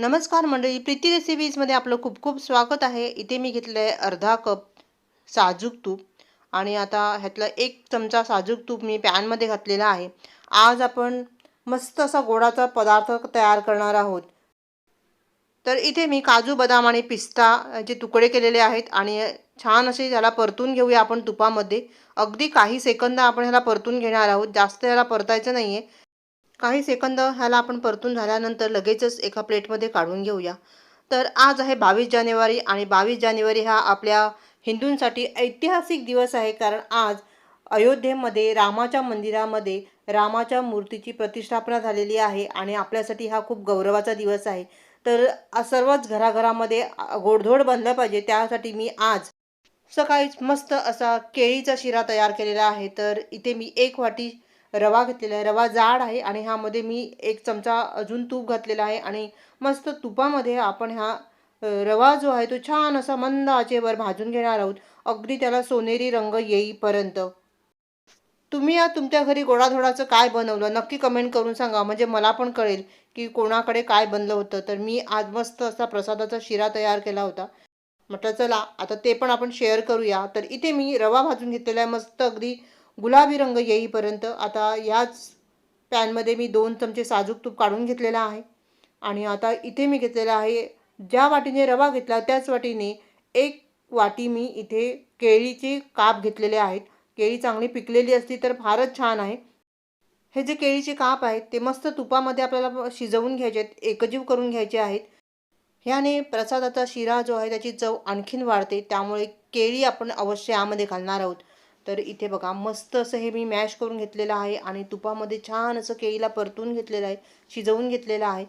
नमस्कार मंडळी प्रीती रेसिपीजमध्ये आपलं खूप खूप स्वागत आहे. इथे मी घेतलं आहे अर्धा कप साजूक तूप आणि आता ह्यातलं एक चमचा साजूक तूप मी पॅनमध्ये घातलेला आहे. आज आपण मस्त असा गोडाचा पदार्थ तयार करणार आहोत. तर इथे मी काजू बदाम आणि पिस्ता जे तुकडे केलेले आहेत आणि छान असे ह्याला परतून घेऊया आपण तुपामध्ये. अगदी काही सेकंद आपण ह्याला परतून घेणार आहोत. जास्त ह्याला परतायचं नाही आहे काही सेकंद ह्याला आपण परतून झाल्यानंतर लगेचच एका प्लेटमध्ये काढून घेऊया. तर आज आहे बावीस जानेवारी आणि बावीस जानेवारी हा आपल्या हिंदूंसाठी ऐतिहासिक दिवस आहे कारण आज अयोध्येमध्ये रामाच्या मंदिरामध्ये रामाच्या मूर्तीची प्रतिष्ठापना झालेली आहे आणि आपल्यासाठी हा खूप गौरवाचा दिवस आहे. तर सर्वच घराघरामध्ये गोडधोड बनलं पाहिजे त्यासाठी मी आज सकाळीच मस्त असा केळीचा शिरा तयार केलेला आहे. तर इथे मी एक वाटी रवा घेतलेला आहे. रवा जाड आहे आणि ह्यामध्ये मी एक चमचा अजून तूप घातलेला आहे आणि मस्त तुपामध्ये आपण हा रवा जो आहे तो छान असा मंद आचेवर भाजून घेणार आहोत. अगदी त्याला सोनेरी रंग येईपर्यंत. तुम्ही या तुमच्या घरी गोडाधोडाचं काय बनवलं? नक्की कमेंट करून सांगा. म्हणजे मला पण कळेल की कोणाकडे काय बनलं होतं. तर मी आज मस्त असा प्रसादाचा शिरा तयार केला होता. म्हटलं चला आता ते पण आपण शेअर करूया. तर इथे मी रवा भाजून घेतलेला आहे. मस्त अगदी गुलाबी रंग येईपर्यंत आता याच पॅनमध्ये मी दोन चमचे साजूक तूप काढून घेतलेला आहे. आणि आता इथे मी घेतलेला आहे ज्या वाटीने रवा घेतला त्याच वाटीने एक वाटी मी इथे केळीचे काप घेतलेले आहेत. केळी चांगली पिकलेली असली तर फारच छान आहे. हे जे केळीचे काप आहेत ते मस्त तुपामध्ये आपल्याला शिजवून घ्यायचे आहेत एकजीव करून घ्यायचे आहेत. ह्याने प्रसादाचा शिरा जो आहे त्याची चव आणखीन वाढते. त्यामुळे केळी आपण अवश्य यामध्ये घालणार आहोत. तर इथे बघा मस्त असं हे मी मॅश करून घेतलेलं आहे आणि तुपामध्ये छान असं केळीला परतून घेतलेलं आहे शिजवून घेतलेलं आहे.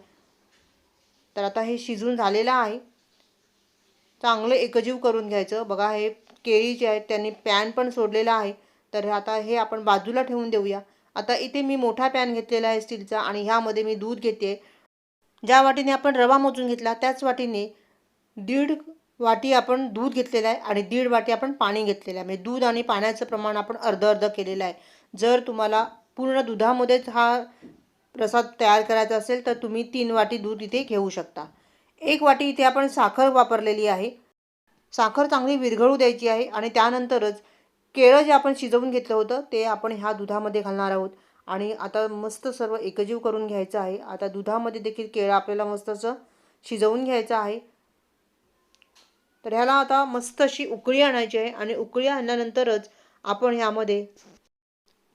तर आता हे शिजून झालेलं आहे. चांगलं एकजीव करून घ्यायचं. बघा हे केळी जे आहेत त्यांनी पॅन पण सोडलेला आहे. तर आता हे आपण बाजूला ठेवून देऊया. आता इथे मी मोठा पॅन घेतलेला आहे स्टीलचा आणि ह्यामध्ये मी दूध घेते. ज्या वाटीने आपण रवा मोजून घेतला त्याच वाटीने दीड वाटी आपण दूध घेतलेलं आहे आणि दीड वाटी आपण पाणी घेतलेलं आहे. म्हणजे दूध आणि पाण्याचं प्रमाण आपण अर्ध अर्ध केलेलं आहे. जर तुम्हाला पूर्ण दुधामध्येच हा प्रसाद तयार करायचा असेल तर तुम्ही तीन वाटी दूध इथे घेऊ शकता. एक वाटी इथे आपण साखर वापरलेली आहे. साखर चांगली विरघळू द्यायची आहे आणि त्यानंतरच केळं जे आपण शिजवून घेतलं होतं ते आपण ह्या दुधामध्ये घालणार आहोत. आणि आता मस्त सर्व एकजीव करून घ्यायचं आहे. आता दुधामध्ये देखील केळं आपल्याला मस्त असं शिजवून घ्यायचं आहे. तर ह्याला आता मस्त अशी उकळी आणायची आहे आणि उकळी आणल्यानंतरच आपण ह्यामध्ये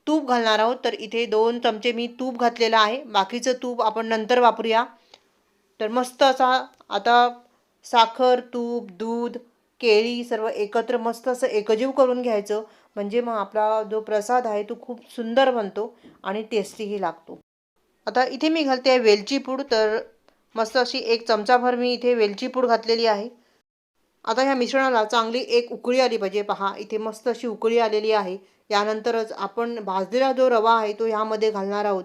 तूप घालणार आहोत. तर इथे दोन चमचे मी तूप घातलेलं आहे. बाकीचं तूप आपण नंतर वापरूया. तर मस्त असा आता साखर तूप दूध केळी सर्व एकत्र मस्त असं एकजीव करून घ्यायचं. म्हणजे मग आपला जो प्रसाद आहे तो खूप सुंदर बनतो आणि टेस्टीही लागतो. आता इथे मी घालते आहे वेलची पूड. तर मस्त अशी एक चमचाभर मी इथे वेलची पूड घातलेली आहे. आता ह्या मिश्रणाला चांगली एक उकळी आली पाहिजे. पहा इथे मस्त अशी उकळी आलेली आहे. यानंतरच आपण भाजलेला जो रवा आहे तो ह्यामध्ये घालणार आहोत.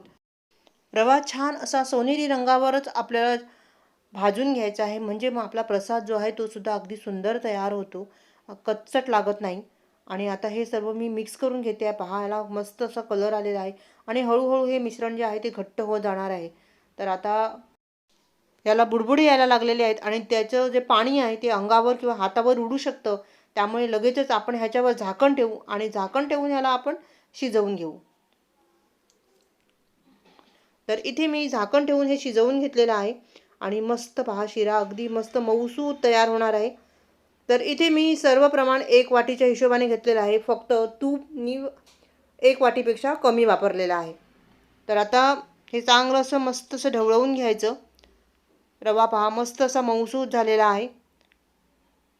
रवा छान असा सोनेरी रंगावरच आपल्याला भाजून घ्यायचा आहे. म्हणजे मग आपला प्रसाद जो आहे तो सुद्धा अगदी सुंदर तयार होतो. कच्चट लागत नाही. आणि आता हे सर्व मी मिक्स करून घेते आहे. पहा याला मस्त असा कलर आलेला आहे. आणि हळूहळू हे मिश्रण जे आहे ते घट्ट होत जाणार आहे. तर आता याला बुडबुडे यायला लागलेले आहेत आणि त्याचं जे पाणी आहे ते अंगावर किंवा हातावर उडू शकतं. त्यामुळे लगेचच आपण ह्याच्यावर झाकण ठेवू आणि झाकण ठेवून ह्याला आपण शिजवून घेऊ. तर इथे मी झाकण ठेवून हे शिजवून घेतलेलं आहे आणि मस्त पहा शिरा अगदी मस्त मऊसू तयार होणार आहे. तर इथे मी सर्व प्रमाण एक वाटीच्या हिशोबाने घेतलेलं आहे. फक्त तूप मी एक वाटीपेक्षा कमी वापरलेलं आहे. तर आता हे चांगलं असं मस्त असं ढवळवून घ्यायचं. रवा पहा मस्त असा मऊसूद झालेला आहे.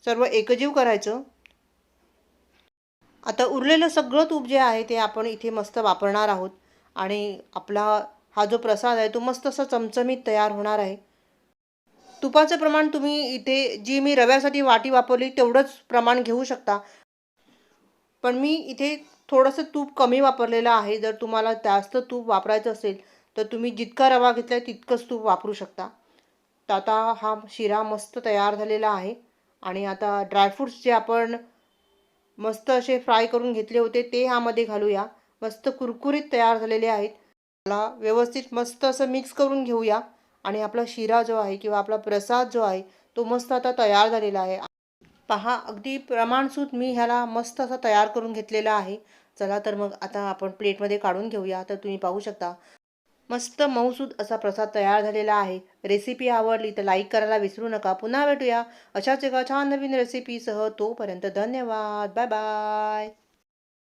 सर्व एकजीव करायचं. आता उरलेलं सगळं तूप जे आहे ते आपण इथे मस्त वापरणार आहोत. आणि आपला हा जो प्रसाद आहे तो मस्त असा चमचमीत तयार होणार आहे. तुपाचं प्रमाण तुम्ही इथे जी मी रव्यासाठी वाटी वापरली तेवढंच प्रमाण घेऊ शकता. पण मी इथे थोडंसं तूप कमी वापरलेलं आहे. जर तुम्हाला जास्त तूप वापरायचं असेल तर तुम्ही जितका रवा घेतला तितकंच तूप वापरू शकता. तर आता हा शिरा मस्त तयार झालेला आहे. आणि आता ड्रायफ्रूट्स जे आपण मस्त असे फ्राय करून घेतले होते ते ह्यामध्ये घालूया. मस्त कुरकुरीत तयार झालेले आहेत. त्याला व्यवस्थित मस्त असं मिक्स करून घेऊया. आणि आपला शिरा जो आहे किंवा आपला प्रसाद जो आहे तो मस्त आता तयार झालेला आहे. पहा अगदी प्रमाणसूत मी ह्याला मस्त असा तयार करून घेतलेला आहे. चला तर मग आता आपण प्लेटमध्ये काढून घेऊया. तर तुम्ही पाहू शकता मस्त मऊसूद असा प्रसाद तयार झालेला आहे. रेसिपी आवडली तर लाईक करायला विसरू नका. पुन्हा भेटूया अशाच एका छान नवीन रेसिपीसह तोपर्यंत धन्यवाद. Bye bye